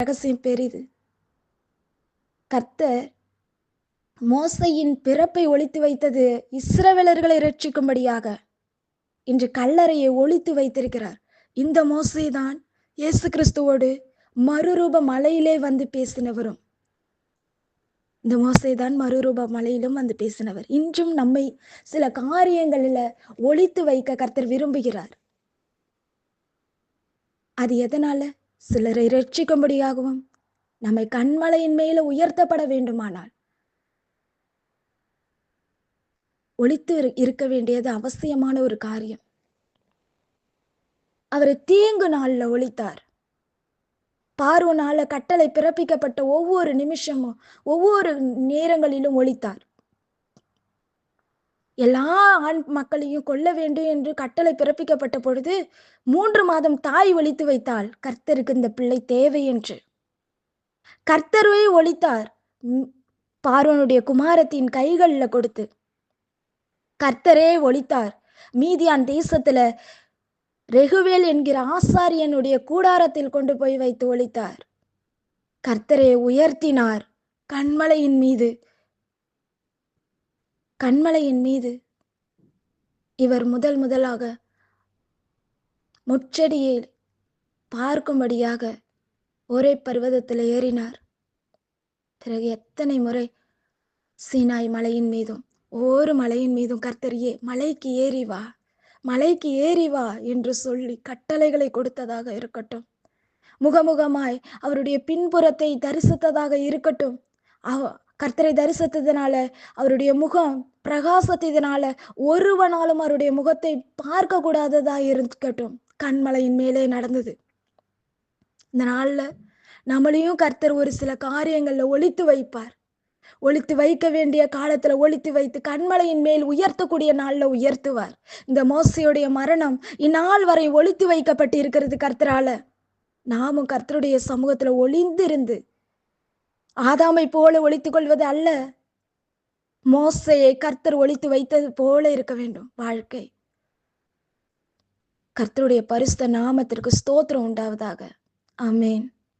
ரகசியம் பெரிது கர்த்தர் மோசையின் பிறப்பை ஒழித்து வைத்தது இஸ்ரவேலர்களை ரட்சிக்கும்படியாக இன்று கல்லறையை ஒழித்து வைத்திருக்கிறார். இந்த மோசைதான் இயேசு கிறிஸ்துவோடு மறுரூப மலையிலே வந்து பேசினவரும். இந்த மோசைதான் மறுரூப மலையிலும் வந்து பேசினவர். இன்றும் நம்மை சில காரியங்களில ஒழித்து வைக்க கர்த்தர் விரும்புகிறார். அது எதனால? சிலரை ரட்சிக்கும்படியாகவும் நம்மை கண்மலையின் மேல உயர்த்தப்பட வேண்டுமானால். ஒழித்து இரு- இருக்க வேண்டியது அவசியமான ஒரு காரியம். அவர் தீங்கு நாள்ல ஒழித்தார் பார்வனால கட்டளை பிறப்பிக்கப்பட்ட ஒவ்வொரு நிமிஷமும் ஒவ்வொரு நேரங்களிலும் ஒழித்தார் எல்லா ஆண் மக்களையும் கொல்ல வேண்டும் என்று கட்டளை பிறப்பிக்கப்பட்ட பொழுது மூன்று மாதம் தாய் ஒழித்து வைத்தால் கர்த்தருக்கு இந்த பிள்ளை தேவை என்று. கர்த்தரே ஒழித்தார். பார்வனுடைய குமாரத்தின் கைகளில் கொடுத்து. கர்த்தரே ஒழித்தார். மீதியான் தேசத்துல ரெகுவேல் என்கிற ஆசாரியனுடைய கூடாரத்தில் கொண்டு போய் வைத்து ஒழித்தார். கர்த்தரை உயர்த்தினார். கண்மலையின் மீது கண்மலையின் மீது. இவர் முதல் முதலாக முச்செடியை பார்க்கும்படியாக ஒரே பர்வதத்தில் ஏறினார். பிறகு எத்தனை முறை சீனாய் மலையின் மீதும் ஒவ்வொரு மலையின் மீதும் கர்த்தரியே மலைக்கு ஏறி வா மலைக்கு ஏறி வா என்று சொல்லி கட்டளைகளை கொடுத்ததாக இருக்கட்டும். முகமுகமாய் அவருடைய பின்புறத்தை தரிசித்ததாக இருக்கட்டும். அவ கர்த்தரை தரிசித்ததுனால அவருடைய முகம் பிரகாசத்தினால ஒருவனாலும் அவருடைய முகத்தை பார்க்க கூடாததா இருக்கட்டும். கண்மலையின் மேலே நடந்தது. இந்த நாள்ல நம்மளையும் கர்த்தர் ஒரு சில காரியங்கள்ல ஒழித்து வைப்பார். ஒழித்து வைக்க வேண்டிய காலத்துல ஒழித்து வைத்து கண்மலையின் மேல் உயர்த்தக்கூடிய நாள்ல உயர்த்துவார். இந்த மோசையுடைய மரணம் இந்நாள் வரை ஒழித்து வைக்கப்பட்டு இருக்கிறது கர்த்தரால. நாமும் கர்த்தருடைய சமூகத்துல ஒளிந்திருந்து ஆதாமை போல ஒழித்துக் கொள்வது அல்ல. மோசையை கர்த்தர் ஒழித்து வைத்தது போல இருக்க வேண்டும் வாழ்க்கை. கர்த்தருடைய பரிசுத்த நாமத்திற்கு ஸ்தோத்திரம் உண்டாவதாக. ஆமென்.